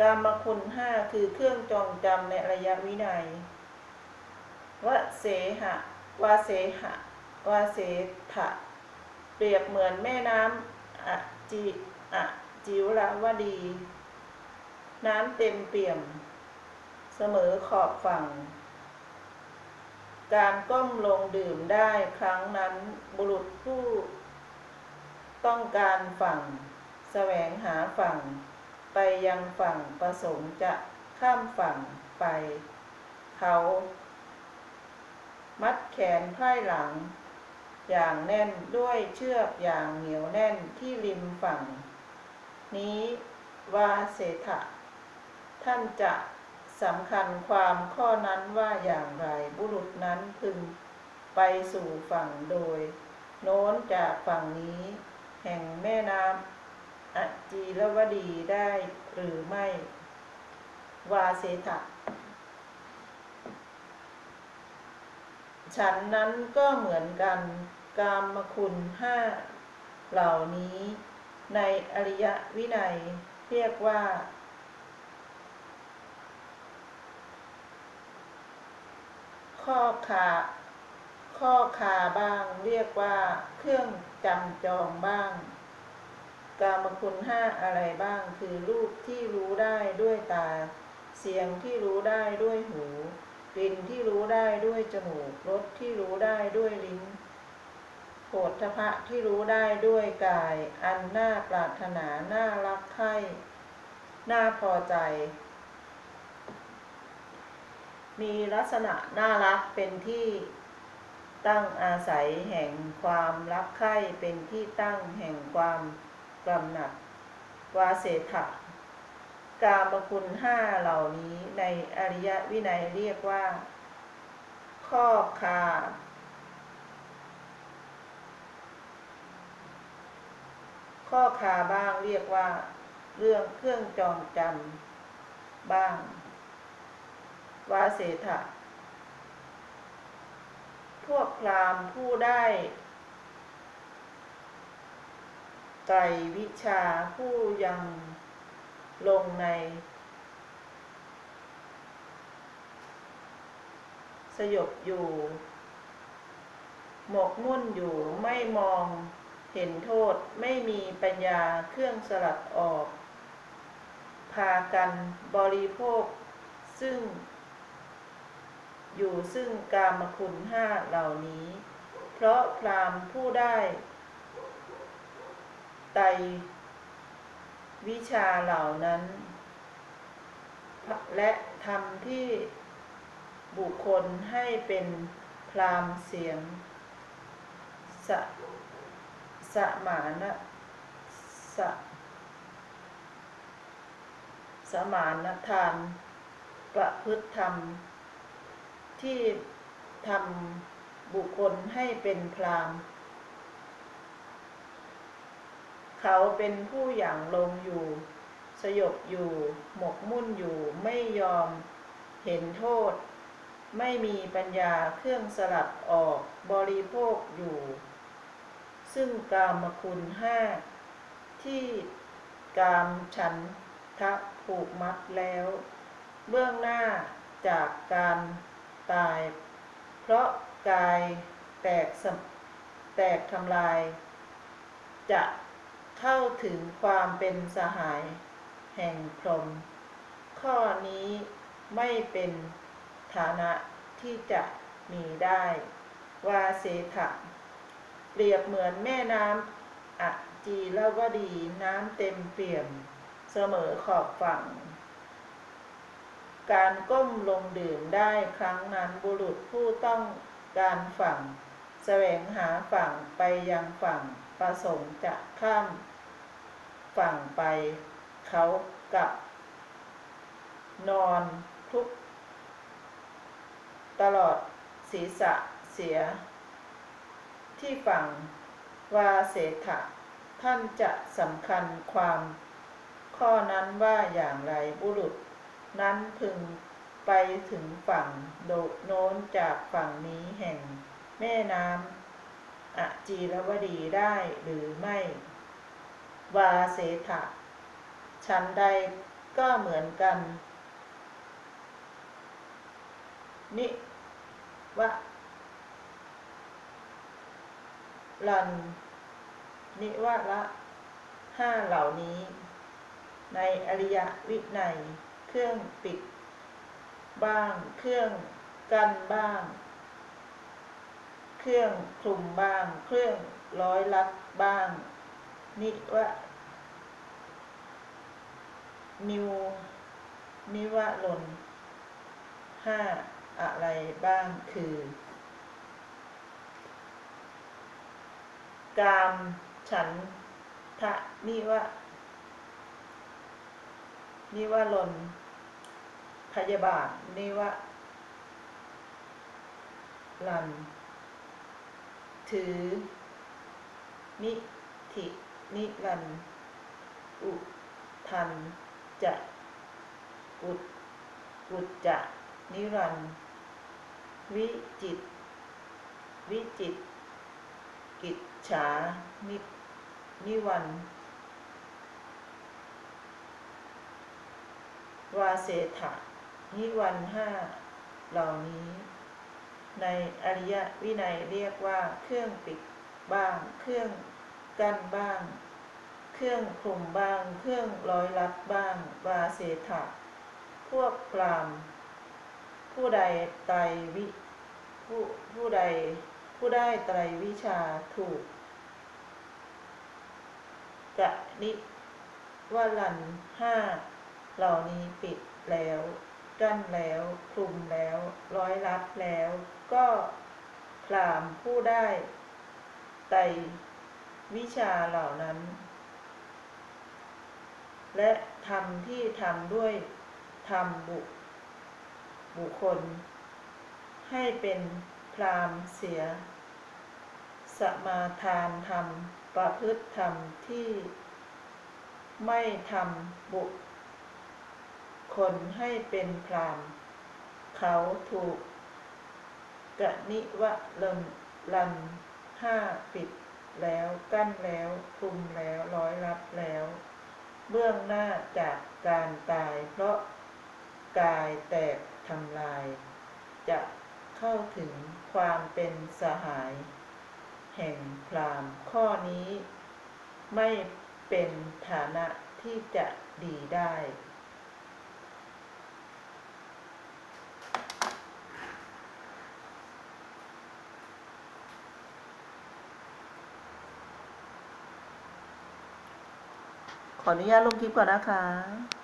กามคุณห้าคือเครื่องจองจำในระยะวินัยวเสหะวาเสหะวาเสถะเปรียบเหมือนแม่น้ำอะจิอะจิวราวดี น้ำเต็มเปี่ยม เสมอขอบฝั่ง การก้มลงดื่มได้ครั้งนั้นบุรุษผู้ ต้องการฝั่ง แสวงหาฝั่ง ไปยังฝั่งประสงค์จะข้ามฝั่งไป เขา มัดแขนไพร่หลัง อย่างแน่นด้วยเชือกอย่างเหนียวแน่นที่ริมฝั่ง นี้วาเสถะท่านจะสำคัญความข้อนั้นว่าอย่างไรบุรุษนั้นพึงไปสู่ฝั่งโดย โน้นจากฝั่งนี้ แห่งแม่น้ำ อจีรวดีได้หรือไม่ วาเสถะฉันนั้นก็เหมือนกัน กามคุณห้าเหล่านี้ ในอริยวินัยเรียกว่า ข้อขาข้อคาบ้างเรียกว่าเครื่องจำจองบ้าง กามคุณห้าอะไรบ้าง คือรูปที่รู้ได้ด้วยตา เสียงที่รู้ได้ด้วยหู กลิ่นที่รู้ได้ด้วยจมูก รสที่รู้ได้ด้วยลิ้นโผฏฐพะที่รู้ได้ด้วยกาย อันน่าปรารถนา น่ารักใคร่ น่าพอใจ มีลักษณะน่ารักเป็นที่ตั้งอาศัยแห่งความรักใคร่เป็นที่ตั้งแห่งความ กำหนัดวาเสถะกามคุณห้าเหล่านี้ในอริยวินัยเรียกว่า ข้อคาข้อคาบ้างเรียกว่า เรื่องเครื่องจองจำบ้าง วาเสถะ พวกพรามผู้ได้ ไตรวิชาผู้ยังลงใน สยบอยู่ หมกมุ่นอยู่ไม่มองเห็นโทษไม่มีปัญญาเครื่องสลัดออก พากันบริโภค ซึ่ง อยู่ซึ่งกามคุณห้าเหล่านี้ เพราะพรามผู้ได้ ไตรวิชาเหล่านั้น และทำที่บุคคลให้เป็นพรามเสียงสสมานสะสมานทาน ประพฤติธรรม ที่ทำบุคคลให้เป็นพรามเขาเป็นผู้อย่างลงอยู่ สยบอยู่ หมกมุ่นอยู่ ไม่ยอมเห็นโทษ ไม่มีปัญญาเครื่องสลัดออกบริโภคอยู่ ซึ่งกามคุณห้าที่กามฉันทะผูกมัดแล้ว เบื้องหน้าจากการตาย เพราะกายแตกสแตกทำลาย จะ เข้าถึงความเป็นสหายแห่งพรหมข้อนี้ไม่เป็นฐานะที่จะมีได้ วาเสถะเปรียบเหมือนแม่น้ำอจีรวดีน้ำเต็มเปี่ยม เสมอขอบฝั่ง การก้มลงดื่มได้ครั้งนั้นบุรุษผู้ต้องการฝั่ง แสวงหาฝั่งไปยังฝั่งประสงค์จะข้าม ฝั่งไปเขากับ นอนทุก ตลอดศีรษะเสีย ที่ฝั่งวาเสถะท่านจะสำคัญความ ข้อนั้นว่าอย่างไรบุรุษ นั้นพึงไปถึงฝั่งโดโน้นจากฝั่งนี้แห่งแม่น้ำอจีรวดีได้หรือไม่ วาเสถะฉันใดก็เหมือนกัน นิวะลัน นิวะละห้าเหล่านี้ ในอริยวิไนเครื่องปิด บ้าง เครื่องกันบ้าง เครื่องคลุมบ้าง เครื่องร้อยลัดบ้าง นิวะนิว นิวะลนห้าอะไรบ้างคือ กามฉันทะนิวะนิวะลนพยาบาทนิวะลัน ถือ นิธิ นิรันอุทันจะอุดอุจจะนิรันวิจิต วิจิต กิจฉานินิวันวาเสถะนิวันห้าเหล่านี้ ในอริยวินัยเรียกว่าเครื่องปิดบ้างเครื่อง กั้นบ้าง เครื่องคลุมบ้าง เครื่องร้อยลัดบ้าง วาเสถะพวกพรามผู้ใดไตรวิผู้ผู้ใดผู้ได้ไตรวิชาถูกกะนิวลันห้าเหล่านี้ปิดแล้วกั้นแล้วคลุมแล้ว ร้อยลัดแล้ว ก็พรามผู้ได้ไต วิชาเหล่านั้น และทำที่ทำด้วยทำบุบุคคล ให้เป็นพรามเสีย สมาทานธรรมประพฤติธรรมที่ไม่ทำบุคคลให้เป็นพรามเขาถูกกะนิวะลนลันห้าปิด แล้วกั้นแล้วคลุมแล้วร้อยรับแล้ว เบื้องหน้าจากการตายเพราะกายแตกทำลาย จะเข้าถึงความเป็นสหาย แห่งพรามข้อนี้ ไม่เป็นฐานะที่จะดีได้ ขออนุญาตลงคลิปก่อนนะคะ